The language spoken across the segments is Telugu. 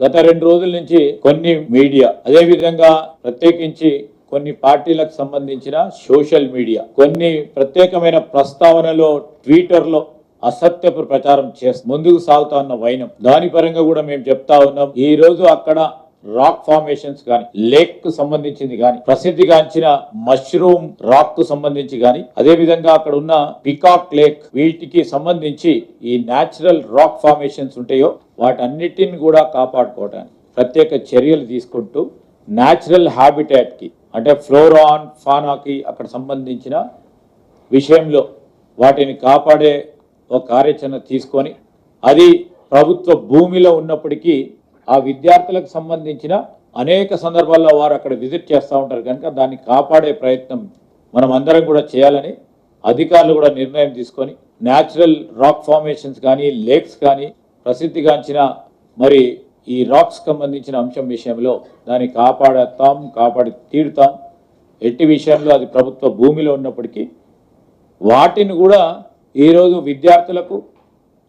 గత రెండు రోజుల నుంచి కొన్ని మీడియా అదేవిధంగా ప్రత్యేకించి కొన్ని పార్టీలకు సంబంధించిన సోషల్ మీడియా కొన్ని ప్రత్యేకమైన ప్రస్తావనలో ట్విట్టర్లో అసత్యపు ప్రచారం చేస్తూ ముందుకు సాగుతా ఉన్న వైనం. దాని పరంగా కూడా మేము చెప్తా ఉన్నాం ఈ రోజు అక్కడ రాక్ ఫార్మేషన్స్ కానీ లేక్కు సంబంధించింది కానీ ప్రసిద్ధిగాంచిన మష్రూమ్ రాక్కు సంబంధించి కానీ అదేవిధంగా అక్కడ ఉన్న పికాక్ లేక్ వీటికి సంబంధించి ఈ నేచురల్ రాక్ ఫార్మేషన్స్ ఉంటాయో వాటన్నిటిని కూడా కాపాడుకోవడానికి ప్రత్యేక చర్యలు తీసుకుంటూ న్యాచురల్ హ్యాబిటాట్కి అంటే ఫ్లోరాన్ ఫానాకి అక్కడ సంబంధించిన విషయంలో వాటిని కాపాడే ఒక కార్యాచరణ తీసుకొని అది ప్రభుత్వ భూమిలో ఉన్నప్పటికీ ఆ విద్యార్థులకు సంబంధించిన అనేక సందర్భాల్లో వారు అక్కడ విజిట్ చేస్తూ ఉంటారు. కనుక దాన్ని కాపాడే ప్రయత్నం మనం అందరం కూడా చేయాలని అధికారులు కూడా నిర్ణయం తీసుకొని న్యాచురల్ రాక్ ఫార్మేషన్స్ కానీ లేక్స్ కానీ ప్రసిద్ధిగాంచిన మరి ఈ రాక్స్ సంబంధించిన అంశం విషయంలో దాన్ని కాపాడతాం కాపాడి తీరుతాం. ఎట్టి విషయంలో అది ప్రభుత్వ భూమిలో ఉన్నప్పటికీ వాటిని కూడా ఈరోజు విద్యార్థులకు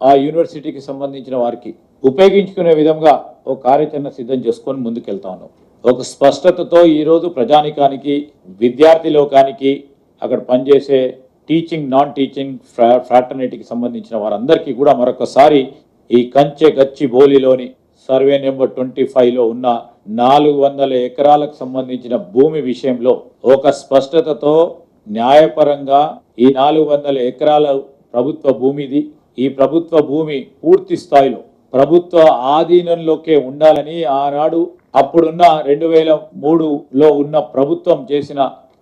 ఆ యూనివర్సిటీకి సంబంధించిన వారికి ఉపయోగించుకునే విధంగా ఒక కార్యాచరణ సిద్ధం చేసుకొని ముందుకెళ్తా ఉన్నాం. ఒక స్పష్టతతో ఈరోజు ప్రజానికానికి విద్యార్థి లోకానికి అక్కడ పనిచేసే టీచింగ్ నాన్ టీచింగ్ ఫ్రాటర్నిటీకి సంబంధించిన వారందరికీ కూడా మరొకసారి ఈ కంచె గచ్చి బోలిలోని సర్వే నెంబర్ ట్వంటీ ఫైవ్లో ఉన్న నాలుగు వందల ఎకరాలకు సంబంధించిన భూమి విషయంలో ఒక స్పష్టతతో న్యాయపరంగా ఈ నాలుగు వందల ఎకరాల ప్రభుత్వ భూమిది ఈ ప్రభుత్వ భూమి పూర్తి స్థాయిలో ప్రభుత్వ ఆధీనంలోకే ఉండాలని ఆనాడు అప్పుడున్న రెండు వేల మూడులో ఉన్న ప్రభుత్వం చేసిన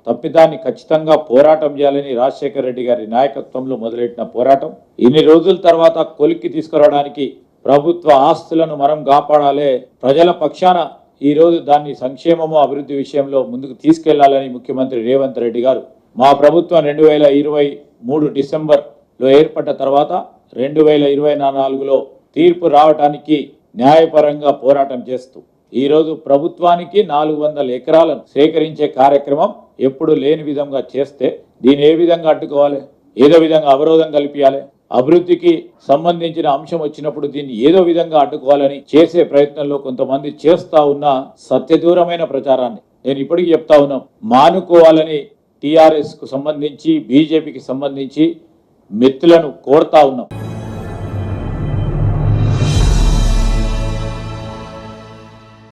తప్పిదాన్ని ఖచ్చితంగా పోరాటం చేయాలని రాజశేఖర రెడ్డి గారి నాయకత్వంలో మొదలెట్టిన పోరాటం. ఇన్ని రోజుల తర్వాత కొలిక్కి తీసుకురావడానికి ప్రభుత్వ ఆస్తులను మనం కాపాడాలే ప్రజల పక్షాన ఈరోజు దాన్ని సంక్షేమము అభివృద్ధి విషయంలో ముందుకు తీసుకెళ్ళాలని ముఖ్యమంత్రి రేవంత్ రెడ్డి గారు మా ప్రభుత్వం రెండు వేల ఇరవై మూడు డిసెంబర్లో ఏర్పడ్డ తర్వాత రెండు వేల ఇరవై నాలుగులో తీర్పు రావటానికి న్యాయపరంగా పోరాటం చేస్తూ ఈరోజు ప్రభుత్వానికి నాలుగు వందల ఎకరాలను సేకరించే కార్యక్రమం ఎప్పుడు లేని విధంగా చేస్తే దీన్ని ఏ విధంగా అడ్డుకోవాలి? ఏదో విధంగా అవరోధం కల్పించాలి అభివృద్ధికి సంబంధించిన అంశం వచ్చినప్పుడు దీన్ని ఏదో విధంగా అడ్డుకోవాలని చేసే ప్రయత్నంలో కొంతమంది చేస్తా ఉన్న సత్యదూరమైన ప్రచారాన్ని నేను ఇప్పటికీ చెప్తా ఉన్నాం. మానుకోవాలని టీఆర్ఎస్కు సంబంధించి బీజేపీకి సంబంధించి మెత్తులను కోరుతా ఉన్నాం.